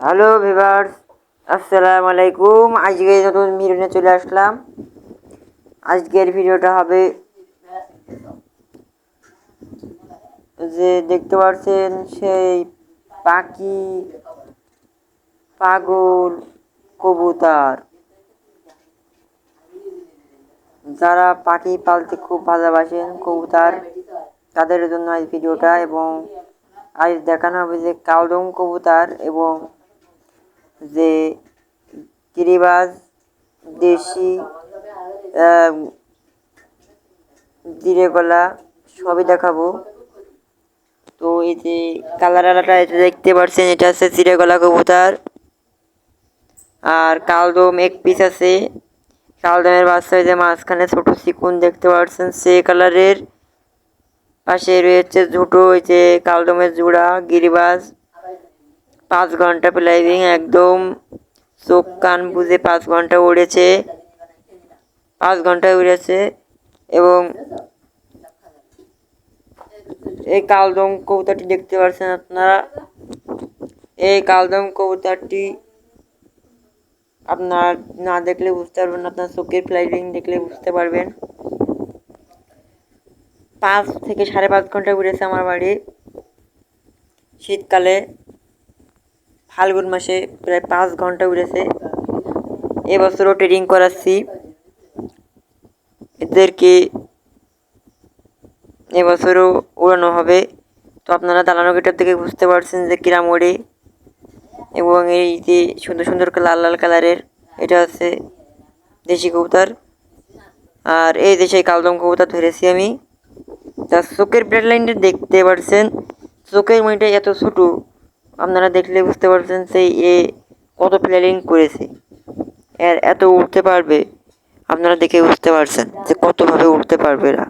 Hello viewers আসসালামু আলাইকুম আজকে নতুন ভিডিও চলে আসলাম। আজকের ভিডিওটা হবে যে দেখতে পাচ্ছেন সেই পাখি, পাগল, কবুতর। যারা পাখি পালতে খুব ভালোবাসেন কবুতর, তাদের জন্য এই ভিডিওটা এবং আজ দেখানো হবে যে কালদম কবুতর এবং যে গিরিবাজ দেশি জিরে গলা সবই দেখাবো। তো এই যে কালার আলাটা এটা দেখতে পাচ্ছেন এটা আছে জিরে গলা কবুতর। আর কালদম এক পিস আছে। কালদমের বাচ্চা যে মাঝখানে ছোট চিকুন দেখতে পাচ্ছেন সে কালারের। পাশে রয়েছে ঝুটো ওই যে কালদমের জোড়া গিরিবাজ। পাঁচ ঘণ্টা প্লাইভিং একদম চোখ কান বুঝে পাঁচ ঘণ্টা উড়েছে। পাঁচ ঘন্টায় উড়েছে এবং এই কালদম কবুতরটি দেখতে পাচ্ছেন আপনারা। এই কালদম কবুতরটি আপনার না দেখলে বুঝতে পারবেন আপনার চোখের ফ্লাইভিং দেখলে বুঝতে পারবেন। পাঁচ থেকে সাড়ে পাঁচ ঘণ্টা উড়েছে আমার বাড়ি। শীতকালে ফাল্গুন মাসে প্রায় পাঁচ ঘণ্টা উড়েছে। এবছরও ট্রেডিং করাচ্ছি। এদেরকে এবছরও উড়ানো হবে। তো আপনারা দালানো গেটার থেকে বুঝতে পারছেন যে কিরাম ওড়ে। এবং এই যে সুন্দর সুন্দর লাল লাল কালারের এটা হচ্ছে দেশি কবুতর। আর এই দেশে কালদম কবুতর ধরেছি আমি। তার চোখের ব্রেড লাইনটা দেখতে পারছেন। চোখের মনিটা এত ছোটো। আপনারা দেখলে বুঝতে পারছেন সেই এ কত প্ল্যানিং করেছে। এর এত উঠতে পারবে, আপনারা দেখে বুঝতে পারছেন যে কতভাবে উঠতে পারবে এরা।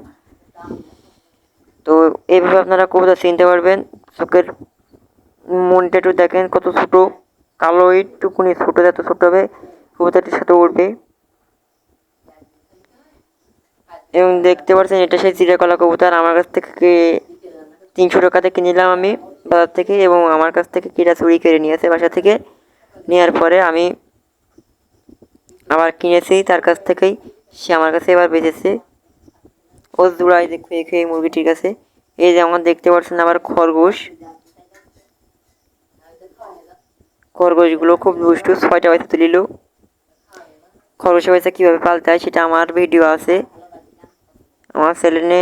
তো এইভাবে আপনারা কবিতা চিনতে পারবেন, চোখের মনটা একটু দেখেন কত ছোটো, কালো একটুকুনি ছোটো, এত ছোটো হবে, কবিতাটির সাথে উঠবে এবং দেখতে পাচ্ছেন এটা সেই চিরাকলা কবুতর, আমার কাছ থেকে তিনশো টাকাতে কিনলাম আমি। বাজার থেকে এবং আমার কাছ থেকে কিরা চুরি করে নিয়েছে বাসা থেকে। নেওয়ার পরে আমি আবার কিনেছি, তার কাছ থেকেই সে আমার কাছে এবার বেঁচেছে। ও জোড়াই যে খেয়ে খেয়ে মুরগিটির কাছে। এই যেমন দেখতে পাচ্ছেন আবার খরগোশ। খরগোশগুলো খুব দুষ্টু, ছয়টা বাচ্চা তুলিল। খরগোশের বাচ্চা কীভাবে পালতে হয় সেটা আমার ভিডিও আছে। আমার চ্যানেলে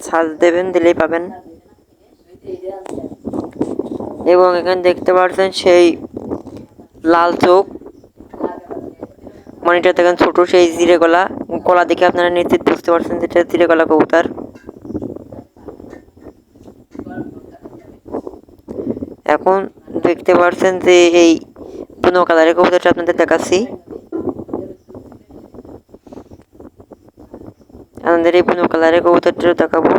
সার্চ দেবেন, দিলেই পাবেন। এবং এখানে দেখতে পাচ্ছেন সেই লাল চোখ। মনিটর দেখেন ছোট, সেই জিরে গলা। গলা দেখে আপনারা নিশ্চিত বুঝতে পারছেন যেটা জিরে গলা কবুতার। এখন দেখতে পাচ্ছেন যে এই বুনো কালারের কবুতরটা আপনাদের দেখাচ্ছি। আমাদের এই বুনো কালারের কবুতরটা দেখাবো।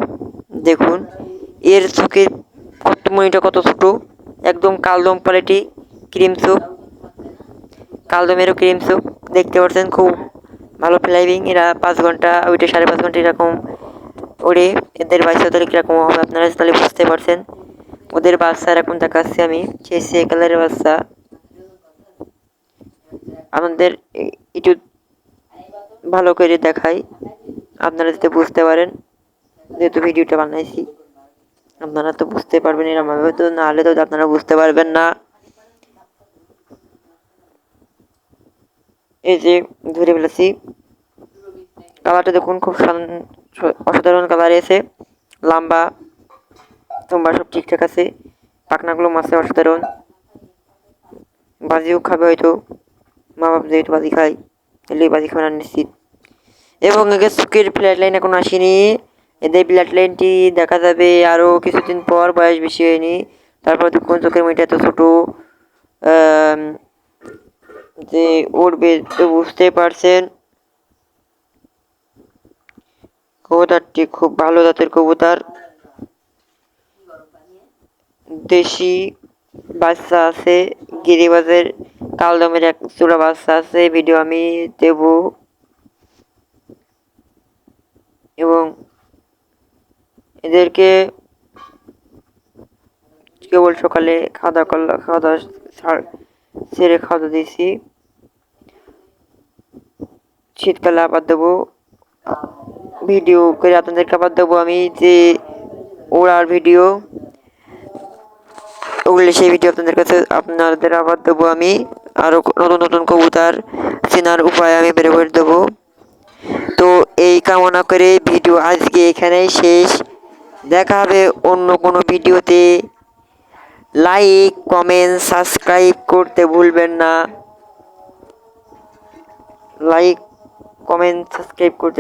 দেখুন, এর চোখের কত মনিটা কত ছোট। একদম কালদম পালেটি ক্রিম চোখ কালদমেরও ক্রিম চোখ দেখতে পাচ্ছেন খুব ভালো ফ্লাইভিং এরা পাঁচ ঘণ্টা, ওইটা সাড়ে পাঁচ ঘণ্টা এরকম ওড়ে, এদের বাচ্চা তাহলে কীরকম হবে আপনারা তাহলে বুঝতে পারছেন। ওদের বাচ্চা এরকম দেখাচ্ছি আমি সেই সে কালারের বাচ্চা। আমাদের একটু ভালো করে দেখাই, আপনারা যাতে বুঝতে পারেন, যেহেতু ভিডিওটা বানাইছি। আপনারা তো বুঝতে পারবেন, এরমভাবে তো নাহলে তো আপনারা বুঝতে পারবেন না। এই যে ধরে ফেলেছি কালারটা দেখুন, খুব অসাধারণ কালার এসে লম্বা, তোমরা সব ঠিকঠাক আছে, পাখনাগুলো মাছে অসাধারণ। বাজিও খাবে হয়তো, মা বাপ যেহেতু বাজি খায় এলে বাজি খাবে না নিশ্চিত। এবং একে সুখের ফ্ল্যাট লাইন এখন আসেনি। এদের ব্লাড লাইনটি দেখা যাবে আরও কিছুদিন পর, বয়স বেশি হয়নি। তারপর দেখুন চোখের মেয়েটা এত ছোটো যে উঠবে তো বুঝতে পারছেন। কবুতরটি খুব ভালো জাতের কবুতর। দেশি বাচ্চা আছে, গিরিবাজের কালদমের এক চূড়া বাচ্চা আছে ভিডিও আমি দেব। এবং এদেরকে কেবল সকালে খাওয়া দাওয়া করলাম খাওয়া দাওয়া সেরে খাওয়া দাওয়া দিয়েছি। শীতকালে আবার দেবো। ভিডিও করে আপনাদেরকে আবার দেবো আমি যে ওড়ার ভিডিও। ওগুলো সেই ভিডিও আপনাদের কাছে আপনাদের আবার দেবো আমি। আরও নতুন নতুন কবুতর চেনার উপায় আমি বের করে দেবো। তো এই কামনা করে ভিডিও আজকে এখানেই শেষ। দেখা হবে অন্য কোনো ভিডিওতে। লাইক কমেন্ট সাবস্ক্রাইব করতে ভুলবেন না। লাইক কমেন্ট সাবস্ক্রাইব করতে